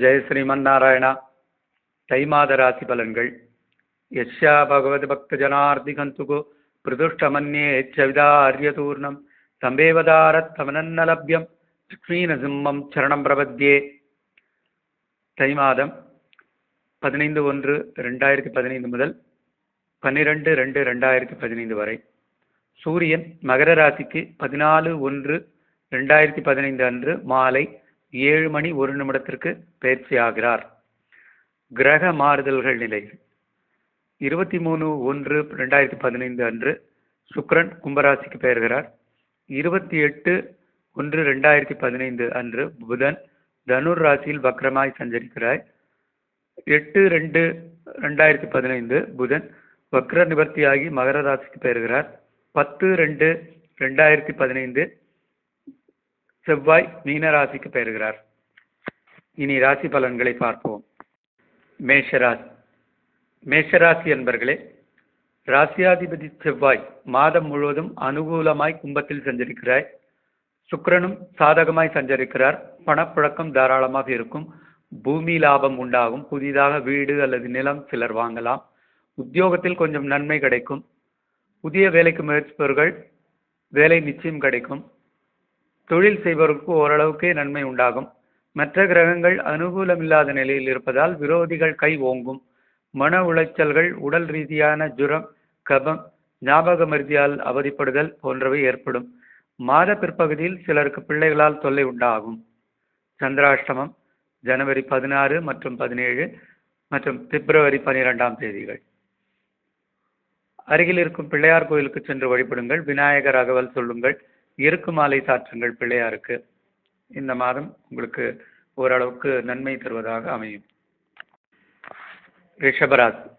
ஜெய ஸ்ரீமன்னாராயணா. தை மாத ராசி பலன்கள். யஷ்யா பகவத் பக்த ஜனார்த்திகந்துகு பிரதுஷ்டமன்யேச்சவிதாரியதூர்ணம் தம்பேவதாரத் தமனன்னலப்யம் லக்ஷ்மீனசிம்மம் சரணம் பிரபத்யே. தை மாதம் பதினைந்து ஒன்று ரெண்டாயிரத்தி பதினைந்து முதல் பன்னிரெண்டு ரெண்டு ரெண்டாயிரத்தி பதினைந்து வரை. சூரியன் மகர ராசிக்கு பதினாலு ஒன்று ரெண்டாயிரத்தி பதினைந்து அன்று மாலை ஏழு மணி ஒரு நிமிடத்திற்கு பயிற்சியாகிறார் கிரக மாறுதல்கள் நிலை. இருபத்தி மூணு ஒன்று ரெண்டாயிரத்தி பதினைந்து அன்று சுக்ரன் கும்பராசிக்கு பெயர்கிறார். இருபத்தி எட்டு ஒன்று ரெண்டாயிரத்தி பதினைந்து அன்று புதன் தனுர் ராசியில் வக்ரமாய் சஞ்சரிக்கிறார் எட்டு ரெண்டு ரெண்டாயிரத்தி பதினைந்து புதன் வக்ர நிவர்த்தியாகி மகர ராசிக்கு பெயர்கிறார். பத்து ரெண்டு ரெண்டாயிரத்தி பதினைந்து செவ்வாய் மீன ராசிக்கு பெயர்கிறார். இனி ராசி பலன்களை பார்ப்போம். மேஷராசி. மேஷராசி என்பர்களே ராசியாதிபதி செவ்வாய் மாதம் முழுவதும் அனுகூலமாய் கும்பத்தில் சஞ்சரிக்கிறாய். சுக்கிரனும் சாதகமாய் சஞ்சரிக்கிறார். பணப்புழக்கம் தாராளமாக இருக்கும். பூமி லாபம் உண்டாகும். புதிதாக வீடு அல்லது நிலம் சிலர் வாங்கலாம். உத்தியோகத்தில் கொஞ்சம் நன்மை கிடைக்கும். புதிய வேலைக்கு முயற்சிப்பவர்கள் வேலை நிச்சயம் கிடைக்கும். தொழில் செய்பவர்களுக்கு ஓரளவுக்கே நன்மை உண்டாகும். மற்ற கிரகங்கள் அனுகூலமில்லாத நிலையில் இருப்பதால் விரோதிகள் கை ஓங்கும். மன உளைச்சல்கள் உடல் ரீதியான ஜுரம் கபம் ஞாபக மருதியால் அவதிப்படுதல் போன்றவை ஏற்படும். மாத பிற்பகுதியில் சிலருக்கு பிள்ளைகளால் தொல்லை உண்டாகும். சந்திராஷ்டமம் ஜனவரி பதினாறு மற்றும் பதினேழு மற்றும் பிப்ரவரி பனிரெண்டாம் தேதிகள். அருகில் இருக்கும் பிள்ளையார் கோயிலுக்கு சென்று வழிபடுங்கள். விநாயகர் அகவல் சொல்லுங்கள். எருக்கு மாலை சாற்றுங்கள் பிள்ளையாருக்கு. இந்த மாதம் உங்களுக்கு ஓரளவுக்கு நன்மை தருவதாக அமையும். ரிஷபராசி.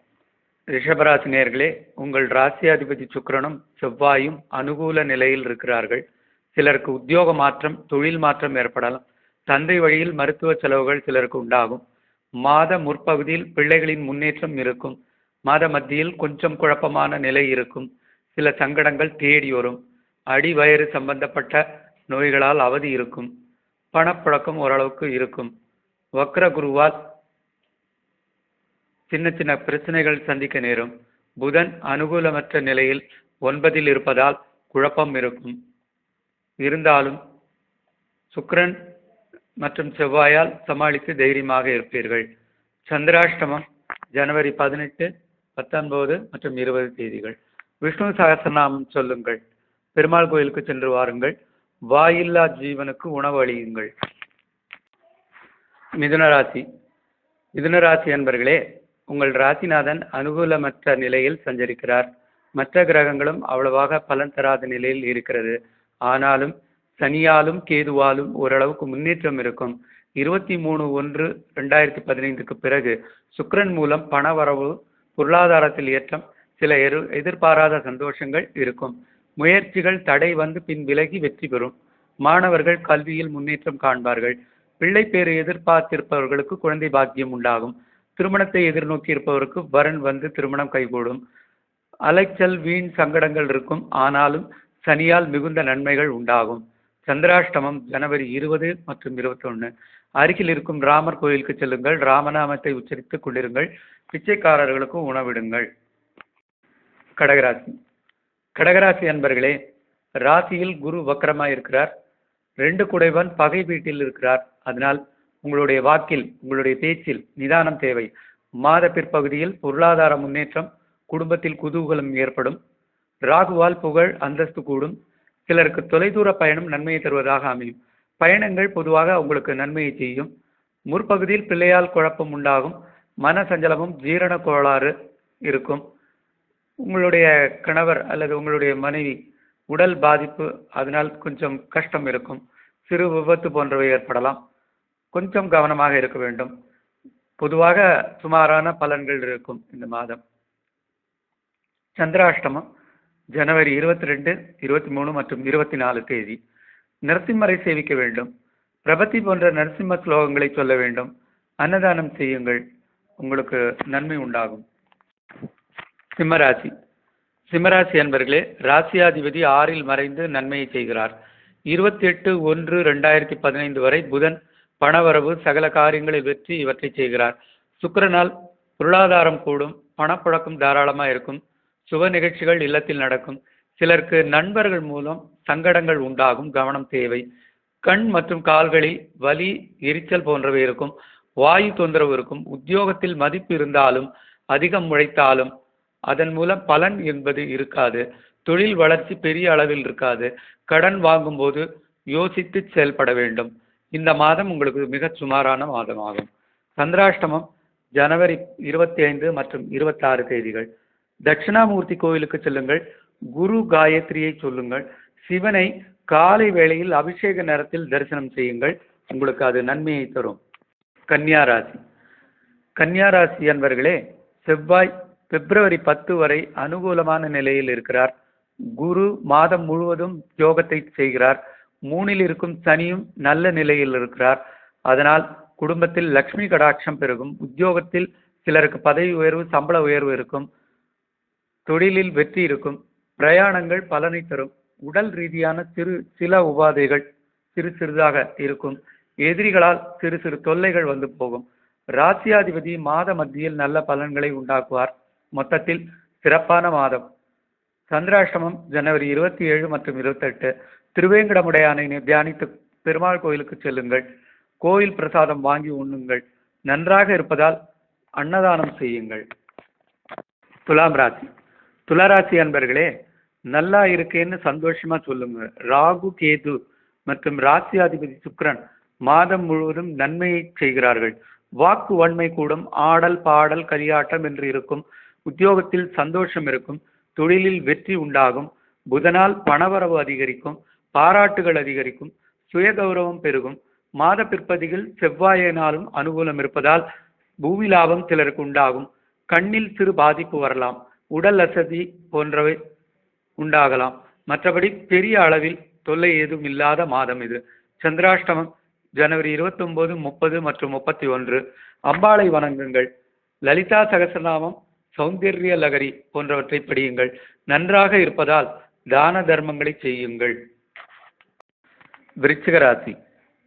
ரிஷபராசி நேர்களே உங்கள் ராசியாதிபதி சுக்கரனும் செவ்வாயும் அனுகூல நிலையில் இருக்கிறார்கள். சிலருக்கு உத்தியோக மாற்றம் தொழில் மாற்றம் ஏற்படலாம். தந்தை வழியில் மருத்துவ செலவுகள் சிலருக்கு உண்டாகும். மாத முற்பகுதியில் பிள்ளைகளின் முன்னேற்றம் இருக்கும். மாத மத்தியில் கொஞ்சம் குழப்பமான நிலை இருக்கும். சில சங்கடங்கள் தேடி வரும். அடி வயிறு சம்பந்தப்பட்ட நோய்களால் அவதி இருக்கும். பணப்புழக்கம் ஓரளவுக்கு இருக்கும். வக்ர குருவால் சின்ன சின்ன பிரச்சனைகள் சந்திக்க நேரும். புதன் அனுகூலமற்ற நிலையில் ஒன்பதில் இருப்பதால் குழப்பம் இருக்கும். இருந்தாலும் சுக்கரன் மற்றும் செவ்வாயால் சமாளித்து தைரியமாக இருப்பீர்கள். சந்திராஷ்டமம் ஜனவரி பதினெட்டு பத்தொன்பது மற்றும் இருபது தேதிகள். விஷ்ணு சகசரநாமம் சொல்லுங்கள். பெருமாள் கோயிலுக்கு சென்று வாருங்கள். வாயில்லா ஜீவனுக்கு உணவு அளியுங்கள். மிதுனராசி மிதுனராசி என்பர்களே உங்கள் ராசிநாதன் அனுகூலமற்ற நிலையில் சஞ்சரிக்கிறார். மற்ற கிரகங்களும் அவ்வளவாக பலன் தராத நிலையில் இருக்கிறது. ஆனாலும் சனியாலும் கேதுவாலும் ஓரளவுக்கு முன்னேற்றம் இருக்கும். இருபத்தி மூணு ஒன்று ரெண்டாயிரத்தி பதினைந்துக்கு பிறகு சுக்கரன் மூலம் பண வரவு பொருளாதாரத்தில் ஏற்றம் சில எதிர்பாராத சந்தோஷங்கள் இருக்கும். முயற்சிகள் தடை வந்து பின் விலகி வெற்றி பெறும். மாணவர்கள் கல்வியில் முன்னேற்றம் காண்பார்கள். பிள்ளை பேரை எதிர்பார்த்திருப்பவர்களுக்கு குழந்தை பாக்கியம் உண்டாகும். திருமணத்தை எதிர்நோக்கி இருப்பவருக்கு வரன் வந்து திருமணம் கைகூடும். அலைச்சல் வீண் சங்கடங்கள் இருக்கும். ஆனாலும் சனியால் மிகுந்த நன்மைகள் உண்டாகும். சந்திராஷ்டமம் ஜனவரி இருபது மற்றும் இருபத்தொன்று அருகில் இருக்கும் ராமர் கோயிலுக்கு செல்லுங்கள். ராமநாமத்தை உச்சரித்துக் கொண்டிருங்கள். பிச்சைக்காரர்களுக்கும் உணவிடுங்கள். கடகராசி. கடகராசி அன்பர்களே ராசியில் குரு வக்கரமாய் இருக்கிறார். ரெண்டு குடைவன் பகை வீட்டில் இருக்கிறார். அதனால் உங்களுடைய வாக்கில் உங்களுடைய பேச்சில் நிதானம் தேவை. மாத பிற்பகுதியில் பொருளாதார முன்னேற்றம் குடும்பத்தில் குதூகலம் ஏற்படும். ராகுவால் புகழ் அந்தஸ்து கூடும். சிலருக்கு தொலைதூர பயணம் நன்மையை தருவதாக அமையும். பயணங்கள் பொதுவாக உங்களுக்கு நன்மையை செய்யும். முற்பகுதியில் பிள்ளையால் குழப்பம் உண்டாகும். மன சஞ்சலமும் ஜீரண கோளாறு இருக்கும். உங்களுடைய கணவர் அல்லது உங்களுடைய மனைவி உடல் பாதிப்பு அதனால் கொஞ்சம் கஷ்டம் இருக்கும். சிறு விபத்து போன்றவை ஏற்படலாம். கொஞ்சம் கவனமாக இருக்க வேண்டும். பொதுவாக சுமாரான பலன்கள் இருக்கும் இந்த மாதம். சந்திராஷ்டமம் ஜனவரி இருபத்தி ரெண்டு இருபத்தி மூணு மற்றும் இருபத்தி நாலு தேதி. நரசிம்மரை சேவிக்க வேண்டும். பிரபத்தி போன்ற நரசிம்ம ஸ்லோகங்களை சொல்ல வேண்டும். அன்னதானம் செய்யுங்கள். உங்களுக்கு நன்மை உண்டாகும். சிம்மராசி. சிம்மராசி அன்பர்களே ராசியாதிபதி ஆறில் மறைந்து நன்மையை செய்கிறார். இருபத்தி எட்டு ஒன்று ரெண்டாயிரத்தி பதினைந்து வரை புதன் பணவரவு சகல காரியங்களில் வெற்றி இவற்றை செய்கிறார். சுக்கரனால் பொருளாதாரம் கூடும் பணப்புழக்கம் தாராளமாக இருக்கும் சுப நிகழ்ச்சிகள் இல்லத்தில் நடக்கும். சிலருக்கு நண்பர்கள் மூலம் சங்கடங்கள் உண்டாகும் கவனம் தேவை. கண் மற்றும் கால்களில் வலி எரிச்சல் போன்றவை இருக்கும். வாயு தொந்தரவு இருக்கும். உத்தியோகத்தில் மதிப்பு இருந்தாலும் அதிகம் உழைத்தாலும் அதன் மூலம் பலன் என்பது இருக்காது. தொழில் வளர்ச்சி பெரிய அளவில் இருக்காது. கடன் வாங்கும்போது யோசித்து செயல்பட வேண்டும். இந்த மாதம் உங்களுக்கு மிக சுமாரான மாதமாகும். சந்திராஷ்டமம் ஜனவரி இருபத்தி ஐந்து மற்றும் இருபத்தாறு தேதிகள். தட்சிணாமூர்த்தி கோவிலுக்கு செல்லுங்கள். குரு காயத்ரியை சொல்லுங்கள். சிவனை காலை வேளையில் அபிஷேக நேரத்தில் தரிசனம் செய்யுங்கள். உங்களுக்கு அது நன்மையை தரும். கன்னியா ராசி. கன்னியா ராசி அன்பர்களே செவ்வாய் பிப்ரவரி பத்து வரை அனுகூலமான நிலையில் இருக்கிறார். குரு மாதம் முழுவதும் யோகத்தை செய்கிறார். மூணில் இருக்கும் சனியும் நல்ல நிலையில் இருக்கிறார். அதனால் குடும்பத்தில் லக்ஷ்மி கடாட்சம் பெருகும். உத்தியோகத்தில் சிலருக்கு பதவி உயர்வு சம்பள உயர்வு இருக்கும். தொழிலில் வெற்றி இருக்கும். பிரயாணங்கள் பலனை தரும். உடல் ரீதியான சிறு சில உபாதைகள் சிறு சிறிதாக இருக்கும். எதிரிகளால் சிறு சிறு தொல்லைகள் வந்து போகும். ராசியாதிபதி மாத மத்தியில் நல்ல பலன்களை உண்டாக்குவார். மொத்தத்தில் சிறப்பான மாதம். சந்திராஷ்டமம் ஜனவரி இருபத்தி ஏழு மற்றும் இருபத்தெட்டு. திருவேங்கடமுடையானை தியானித்து பெருமாள் கோயிலுக்கு செல்லுங்கள். கோயில் பிரசாதம் வாங்கி உண்ணுங்கள். நன்றாக இருப்பதால் அன்னதானம் செய்யுங்கள். துலாம் ராசி. துளராசி அன்பர்களே நல்லா இருக்கேன்னு சந்தோஷமா சொல்லுங்க. ராகு கேது மற்றும் ராசி அதிபதி சுக்ரன் மாதம் முழுவதும் நன்மையை செய்கிறார்கள். வாக்கு வன்மை கூடும் ஆடல் பாடல் கலியாட்டம் என்று இருக்கும் உத்தியோகத்தில் சந்தோஷம் இருக்கும் தொழிலில் வெற்றி உண்டாகும் புதனால் பணவரவு அதிகரிக்கும் பாராட்டுகள் அதிகரிக்கும் சுயகௌரவம் பெருகும் மாத பிற்பதியில் செவ்வாயினாலும் அனுகூலம் இருப்பதால் பூமி லாபம் சிலருக்கு உண்டாகும் கண்ணில் சிறு பாதிப்பு வரலாம் உடல் அசதி போன்றவை உண்டாகலாம். மற்றபடி பெரிய அளவில் தொல்லை ஏதும் இல்லாத மாதம் இது. சந்திராஷ்டமம் ஜனவரி இருபத்தி ஒன்பது முப்பது மற்றும் முப்பத்தி ஒன்று. அம்பாளை வணங்குங்கள். லலிதா சகசநாமம் சௌந்தர்ய லகரி போன்றவற்றை படியுங்கள். நன்றாக இருப்பதால் தான தர்மங்களை செய்யுங்கள். விருச்சிகராசி.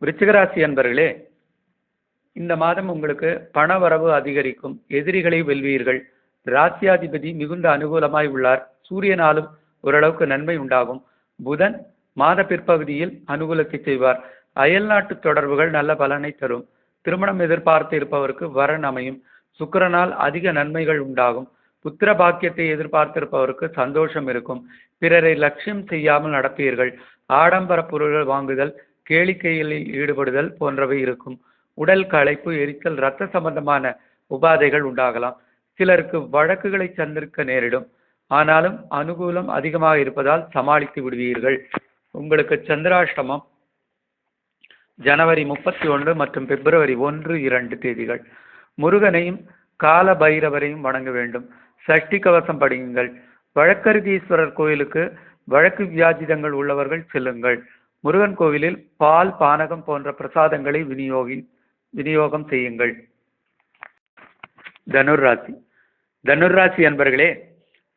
விருச்சிகராசி விருச்சிக அன்பர்களே இந்த மாதம் உங்களுக்கு பண வரவு அதிகரிக்கும். எதிரிகளை வெல்வீர்கள். ராசியாதிபதி மிகுந்த அனுகூலமாய் உள்ளார். சூரியனாலும் ஓரளவுக்கு நன்மை உண்டாகும். புதன் மாத பிற்பகுதியில் அனுகூலத்தை செய்வார். அயல்நாட்டு தொடர்புகள் நல்ல பலனை தரும். திருமணம் எதிர்பார்த்து இருப்பவருக்கு வரன் அமையும். சுக்கிரனால் அதிக நன்மைகள் உண்டாகும். புத்திர பாக்கியத்தை எதிர்பார்த்திருப்பவருக்கு சந்தோஷம் இருக்கும். பிறரை லட்சியம் செய்யாமல் நடப்பீர்கள். ஆடம்பர பொருள்கள் வாங்குதல் கேளிக்கைகளில் ஈடுபடுதல் போன்றவை இருக்கும். உடல் களைப்பு எரிச்சல் இரத்த சம்பந்தமான உபாதைகள் உண்டாகலாம். சிலருக்கு வழக்குகளை சந்திருக்க நேரிடும். ஆனாலும் அனுகூலம் அதிகமாக இருப்பதால் சமாளித்து விடுவீர்கள். உங்களுக்கு சந்திராஷ்டமம் ஜனவரி முப்பத்தி ஒன்று மற்றும் பிப்ரவரி ஒன்று இரண்டு தேதிகள். முருகனையும் கால பைரவரையும் வணங்க வேண்டும். சஷ்டி கவசம் படியுங்கள். வழக்கருதீஸ்வரர் கோயிலுக்கு வழக்கு வியாஜிதங்கள் உள்ளவர்கள் செல்லுங்கள். முருகன் கோவிலில் பால் பானகம் போன்ற பிரசாதங்களை விநியோகி விநியோகம் செய்யுங்கள். தனுர்ராசி தனுர்ராசி என்பர்களே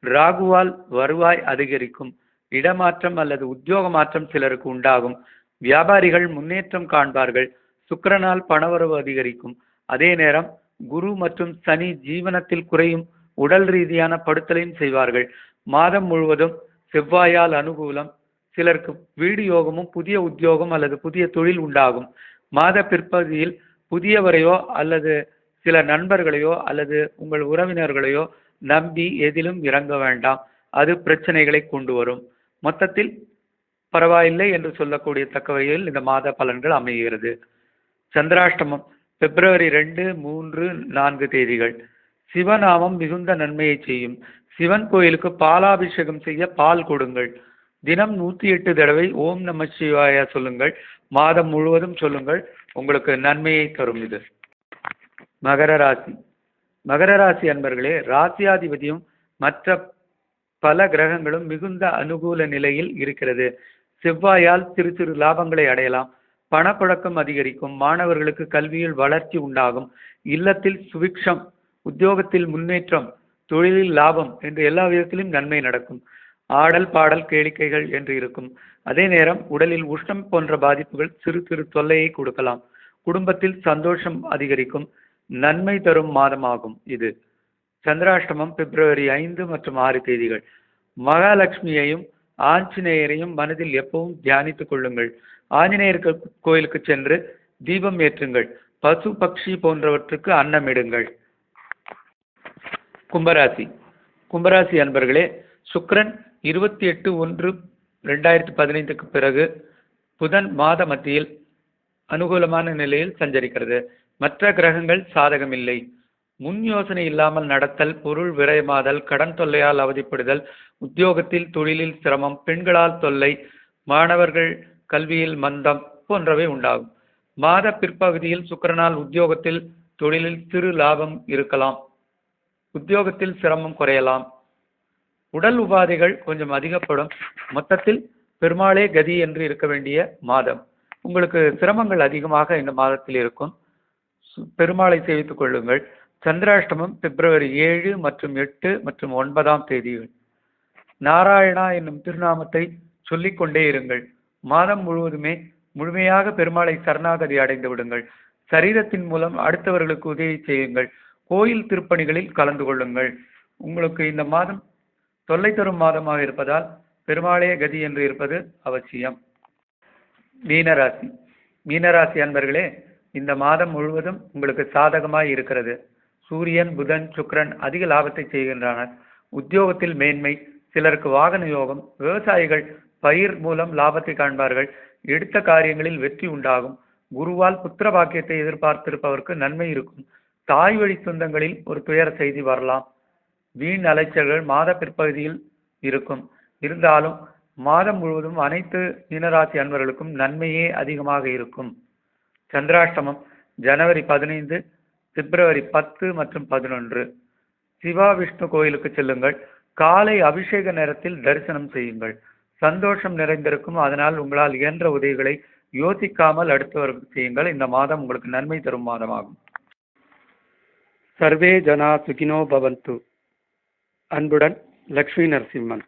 ராகுவால் வருவாய் அதிகரிக்கும். இடமாற்றம் அல்லது உத்தியோக மாற்றம் சிலருக்கு உண்டாகும். வியாபாரிகள் முன்னேற்றம் காண்பார்கள். சுக்கிரனால் பணவரவு அதிகரிக்கும். அதே நேரம் குரு மற்றும் சனி ஜீவனத்தில் குறையும் உடல் ரீதியான படுத்தலையும் செய்வார்கள். மாதம் முழுவதும் செவ்வாயால் அனுகூலம் சிலருக்கு வீடு யோகமும் புதிய உத்தியோகம் அல்லது புதிய தொழில் உண்டாகும். மாத பிற்பகுதியில் புதியவரையோ அல்லது சில நண்பர்களையோ அல்லது உங்கள் உறவினர்களையோ நம்பி எதிலும் இறங்க வேண்டாம். அது பிரச்சனைகளை கொண்டு வரும். மொத்தத்தில் பரவாயில்லை என்று சொல்லக்கூடிய தக்க வகையில் இந்த மாத பலன்கள் அமைகிறது. சந்திராஷ்டமம் பிப்ரவரி ரெண்டு மூன்று நான்கு தேதிகள். சிவநாமம் மிகுந்த நன்மையை செய்யும். சிவன் கோயிலுக்கு பாலாபிஷேகம் செய்ய பால் கொடுங்கள். தினம் நூற்றி எட்டு தடவை ஓம் நம சிவாய சொல்லுங்கள். மாதம் முழுவதும் சொல்லுங்கள். உங்களுக்கு நன்மையை தரும் இது. மகர ராசி. மகர ராசி அன்பர்களே ராசியாதிபதியும் மற்ற பல கிரகங்களும் மிகுந்த அனுகூல நிலையில் இருக்கிறது. செவ்வாயால் சிறு சிறு லாபங்களை அடையலாம். பணப்புழக்கம் அதிகரிக்கும் மாணவர்களுக்கு கல்வியில் வளர்ச்சி உண்டாகும். இல்லத்தில் சுபிக்ஷம் உத்தியோகத்தில் முன்னேற்றம் தொழிலில் லாபம் என்று எல்லா விதத்திலும் நன்மை நடக்கும். ஆடல் பாடல் கேளிக்கைகள் என்று இருக்கும். அதே நேரம் உடலில் உஷ்ணம் போன்ற பாதிப்புகள் சிறு சிறு தொல்லையை கொடுக்கலாம். குடும்பத்தில் சந்தோஷம் அதிகரிக்கும். நன்மை தரும் மாதமாகும் இது. சந்திராஷ்டமம் பிப்ரவரி ஐந்து மற்றும் ஆறு தேதிகள். மகாலட்சுமியையும் ஆஞ்சநேயரையும் மனதில் எப்பவும் தியானித்துக் கொள்ளுங்கள். ஆஞ்சநேயர் கோயிலுக்கு சென்று தீபம் ஏற்றுங்கள். பசு பக்ஷி போன்றவற்றுக்கு அன்னமிடுங்கள். கும்பராசி. கும்பராசி அன்பர்களே சுக்ரன் இருபத்தி எட்டு ஒன்று ரெண்டாயிரத்தி பதினைந்துக்கு பிறகு புதன் மாத மத்தியில் அனுகூலமான நிலையில் சஞ்சரிக்கிறது. மற்ற கிரகங்கள் சாதகமில்லை. முன் யோசனை இல்லாமல் நடத்தல் பொருள் விரயமாதல் கடன் தொல்லையால் அவதிப்படுதல் உத்தியோகத்தில் தொழிலில் சிரமம் பெண்களால் தொல்லை மாணவர்கள் கல்வியில் மந்தம் போன்றவை உண்டாகும். மாத பிற்பகுதியில் சுக்கரனால் உத்தியோகத்தில் தொழிலில் சிறு லாபம் இருக்கலாம். உத்தியோகத்தில் சிரமம் குறையலாம். உடல் உபாதைகள் கொஞ்சம் அதிகப்படும். மொத்தத்தில் பெருமாளே கதி என்று இருக்க வேண்டிய மாதம். உங்களுக்கு சிரமங்கள் அதிகமாக இந்த மாதத்தில் இருக்கும். பெருமாளை சேவித்துக் கொள்ளுங்கள். சந்திராஷ்டமம் பிப்ரவரி ஏழு மற்றும் எட்டு மற்றும் ஒன்பதாம் தேதிகள். நாராயணா என்னும் திருநாமத்தை சொல்லிக்கொண்டே இருங்கள். மாதம் முழுவதுமே முழுமையாக பெருமாளை சரணாகதி அடைந்து விடுங்கள். சரீரத்தின் மூலம் அடுத்தவர்களுக்கு உதவி செய்யுங்கள். கோயில் திருப்பணிகளில் கலந்து கொள்ளுங்கள். உங்களுக்கு இந்த மாதம் தொல்லை தரும் மாதமாக இருப்பதால் பெருமாளே கதி என்று இருப்பது அவசியம். மீனராசி. மீனராசி அன்பர்களே இந்த மாதம் முழுவதும் உங்களுக்கு சாதகமாய் இருக்கிறது. சூரியன் புதன் சுக்ரன் அதிக லாபத்தை செய்கின்றனர். உத்தியோகத்தில் மேன்மை சிலருக்கு வாகன யோகம் விவசாயிகள் பயிர் மூலம் லாபத்தை காண்பார்கள். எடுத்த காரியங்களில் வெற்றி உண்டாகும். குருவால் புத்திர பாக்கியத்தை எதிர்பார்த்திருப்பவருக்கு நன்மை இருக்கும். தாய் வழி சொந்தங்களில் ஒரு துயர செய்தி வரலாம். வீண் அலைச்சல்கள் மாத பிற்பகுதியில் இருக்கும். இருந்தாலும் மாதம் முழுவதும் அனைத்து மீனராசி அன்பர்களுக்கும் நன்மையே அதிகமாக இருக்கும். சந்திராஷ்டமம் ஜனவரி பதினைந்து பிப்ரவரி பத்து மற்றும் பதினொன்று. சிவா விஷ்ணு கோயிலுக்கு செல்லுங்கள். காலை அபிஷேக நேரத்தில் தரிசனம் செய்யுங்கள். சந்தோஷம் நிறைந்திருக்கும் அதனால் உங்களால் இயன்ற உதவிகளை யோசிக்காமல் அடுத்தவர்கள் செய்யுங்கள் இந்த மாதம் உங்களுக்கு நன்மை தரும் மாதமாகும். சர்வே ஜனா சுகினோ பவந்து. அன்புடன் லக்ஷ்மி நரசிம்மன்.